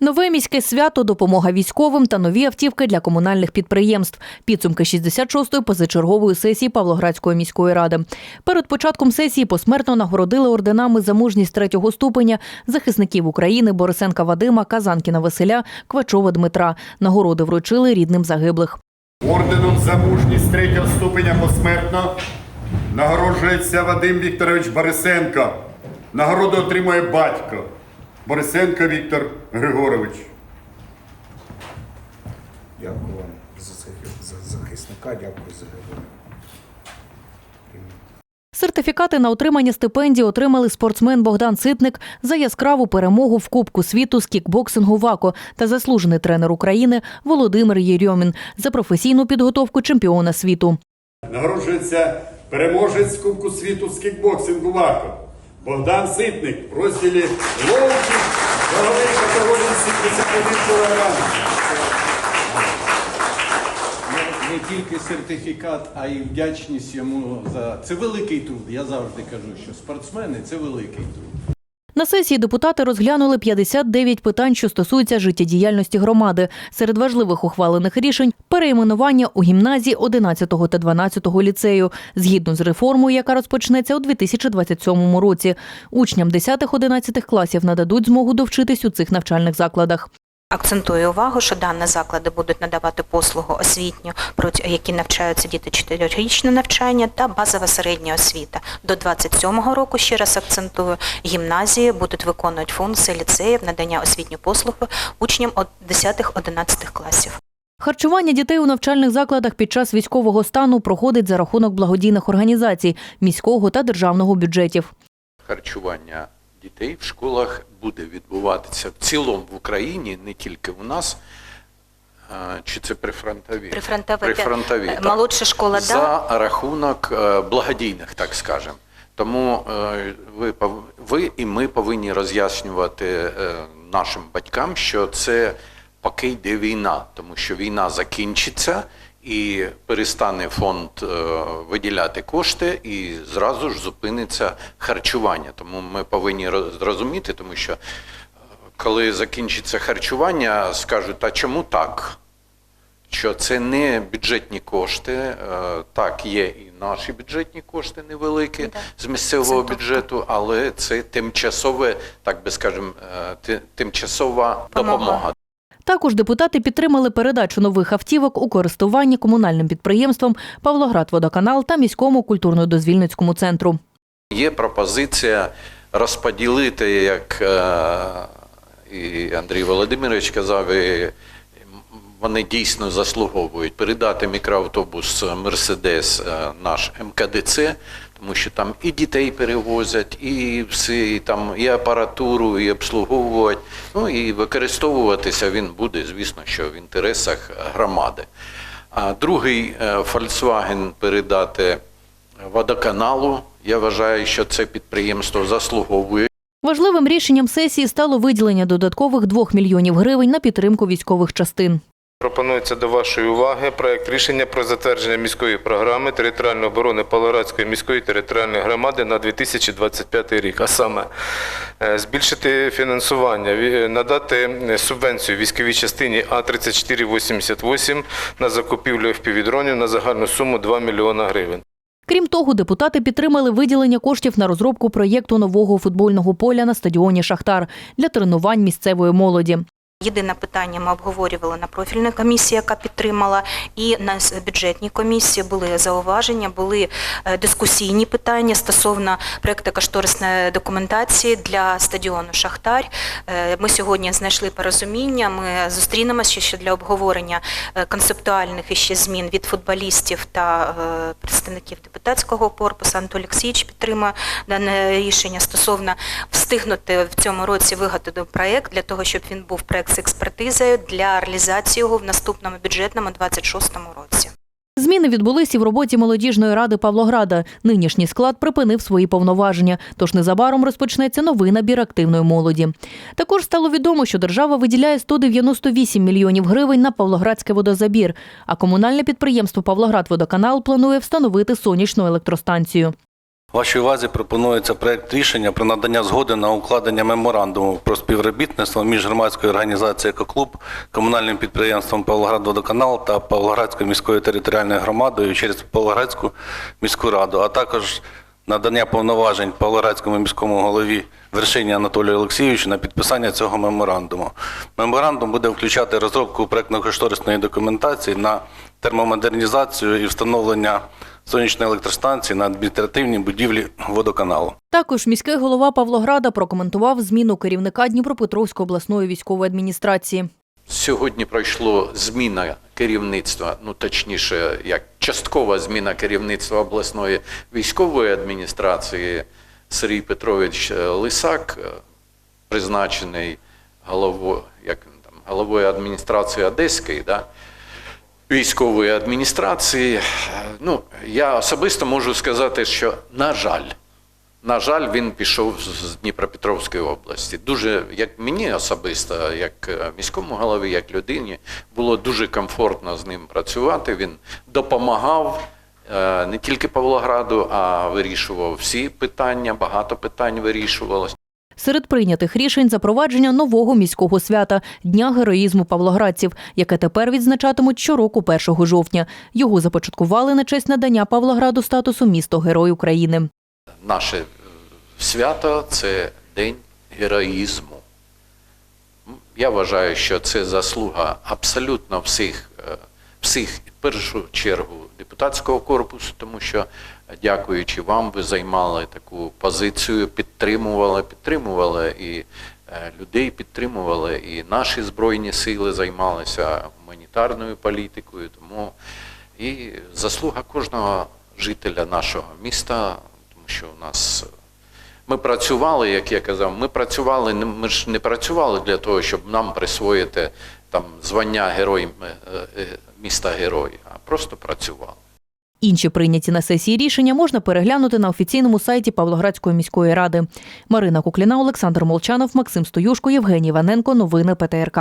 Нове міське свято, допомога військовим та нові автівки для комунальних підприємств. Підсумки 66-ї позачергової сесії Павлоградської міської ради. Перед початком сесії посмертно нагородили орденами за мужність третього ступеня захисників України Борисенка Вадима, Казанкіна Василя, Квачова Дмитра. Нагороди вручили рідним загиблих. Орденом за мужність третього ступеня посмертно нагороджується Вадим Вікторович Борисенко. Нагороду отримує батько Борисенко Віктор Григорович. Дякую вам за за захисника, дякую за героя. Сертифікати на отримання стипендій отримали спортсмен Богдан Ситник за яскраву перемогу в Кубку світу з кікбоксингу ВАКО та заслужений тренер України Володимир Єрьомін за професійну підготовку чемпіона світу. Нагороджується переможець Кубку світу з кікбоксингу ВАКО Богдан Ситник в розділі ловків вагової категорії 71 кг. Не тільки сертифікат, а й вдячність йому за це великий труд. Я завжди кажу, що спортсмени це великий труд. На сесії депутати розглянули 59 питань, що стосуються життєдіяльності громади. Серед важливих ухвалених рішень перейменування у гімназії 11 та 12 ліцею, згідно з реформою, яка розпочнеться у 2027 році. Учням 10-11 класів нададуть змогу довчитись у цих навчальних закладах. Акцентую увагу, що дані заклади будуть надавати послугу освітню, проти які навчаються діти 4-річне навчання та базова середня освіта. До 27-го року, ще раз акцентую, гімназії будуть виконувати функції ліцеїв надання освітньої послуги учням 10-11 класів. Харчування дітей у навчальних закладах під час військового стану проходить за рахунок благодійних організацій міського та державного бюджетів. харчування дітей в школах буде відбуватися в цілому в Україні, не тільки у нас. Чи це прифронтові? Прифронтові, Прифронтові, е, так. молодша школа, За да. рахунок е, благодійних, так скажемо. Тому е, ви, ви і ми повинні роз'яснювати нашим батькам, що це поки йде війна, тому що війна закінчиться і перестане фонд е, виділяти кошти, і зразу ж зупиниться харчування. Тому ми повинні роз- зрозуміти, тому що е, коли закінчиться харчування, скажуть, а чому так? що це не бюджетні кошти. е, Так, є і наші бюджетні кошти невеликі з місцевого Це бюджету, але це тимчасове, так би скажемо, тимчасова Допомога. допомога. Також депутати підтримали передачу нових автівок у користування комунальним підприємством Павлоградводоканал та міському культурно-дозвільницькому центру. Є пропозиція розподілити, як е, і Андрій Володимирович казав, і вони дійсно заслуговують передати мікроавтобус Мерседес е, наш МКДЦ, тому що там і дітей перевозять, і все, і там і апаратуру, і обслуговувати. Ну і використовуватися він буде, звісно, що в інтересах громади. А другий е, Volkswagen передати водоканалу. Я вважаю, що це підприємство заслуговує. Важливим рішенням сесії стало виділення додаткових 2 мільйонів гривень на підтримку військових частин. Пропонується до вашої уваги проект рішення про затвердження міської програми територіальної оборони Паларадської міської територіальної громади на 2025 рік. А саме е, збільшити фінансування, надати субвенцію військовій частині А3488 на закупівлю FPV-дронів на загальну суму 2 мільйона гривень. Крім того, депутати підтримали виділення коштів на розробку проєкту нового футбольного поля на стадіоні Шахтар для тренувань місцевої молоді. Єдине питання ми обговорювали на профільній комісії, яка підтримала, і на бюджетній комісії були зауваження, були е, дискусійні питання стосовно проекту кошторисної документації для стадіону Шахтар. Е, Ми сьогодні знайшли порозуміння. Ми зустрінемося ще для обговорення е, концептуальних іще змін від футболістів та представників депутатського корпусу. Антон Олексійович підтримує дане рішення стосовно встигнути в цьому році виготовити проект для того, щоб він був проект експертизою для реалізації його в наступному бюджетному 26 році. Зміни відбулись і в роботі молодіжної ради Павлограда. Нинішній склад припинив свої повноваження, тож незабаром розпочнеться новий набір активної молоді. Також стало відомо, що держава виділяє 198 мільйонів гривень на Павлоградський водозабір, а комунальне підприємство Павлоградводоканал планує встановити сонячну електростанцію. Вашій увазі пропонується проект рішення про надання згоди на укладення меморандуму про співробітництво між громадською організацією «Екоклуб», комунальним підприємством «Павлоградводоканал» та Павлоградською міською територіальною громадою через Павлоградську міську раду, а також надання повноважень Павлоградському міському голові Вершині Анатолію Олексійовичу на підписання цього меморандуму. Меморандум буде включати розробку проектно-кошторисної документації на термомодернізацію і встановлення сонячної електростанції на адміністративній будівлі водоканалу. Також міський голова Павлограда прокоментував зміну керівника Дніпропетровської обласної військової адміністрації. Сьогодні пройшло зміна керівництва, ну точніше, як часткова зміна керівництва обласної військової адміністрації. Сергій Петрович е, Лисак, е, призначений головою, як він там, головою адміністрації Одеської, да, військової адміністрації. Ну, я особисто можу сказати, що, на жаль, на жаль, він пішов з- з Дніпропетровської області. Дуже, як мені особисто, як е, міському голові, як людині, було дуже комфортно з ним працювати. Він допомагав е, не тільки Павлограду, а вирішував всі питання, багато питань вирішувалось. Серед прийнятих рішень запровадження нового міського свята Дня героїзму павлоградців, яке тепер відзначатимуть щороку 1 жовтня. Його започаткували на честь надання Павлограду статусу місто Герой України. Наше е, свято це День героїзму. Я вважаю, що це заслуга абсолютно всіх, е, всіх в першу чергу депутатського корпусу, тому що, дякуючи вам, ви займали таку позицію, підтримували, підтримували і е, людей підтримували, і наші збройні сили займалися гуманітарною політикою. Тому і заслуга кожного жителя нашого міста, тому що у нас ми працювали, як я казав, ми працювали, ми ж не працювали для того, щоб нам присвоїти там звання герой е, е, міста герої, а просто працювали. Інші прийняті на сесії рішення можна переглянути на офіційному сайті Павлоградської міської ради. Марина Кукліна, Олександр Молчанов, Максим Стоюшко, Євгеній Ваненко. Новини ПТРК.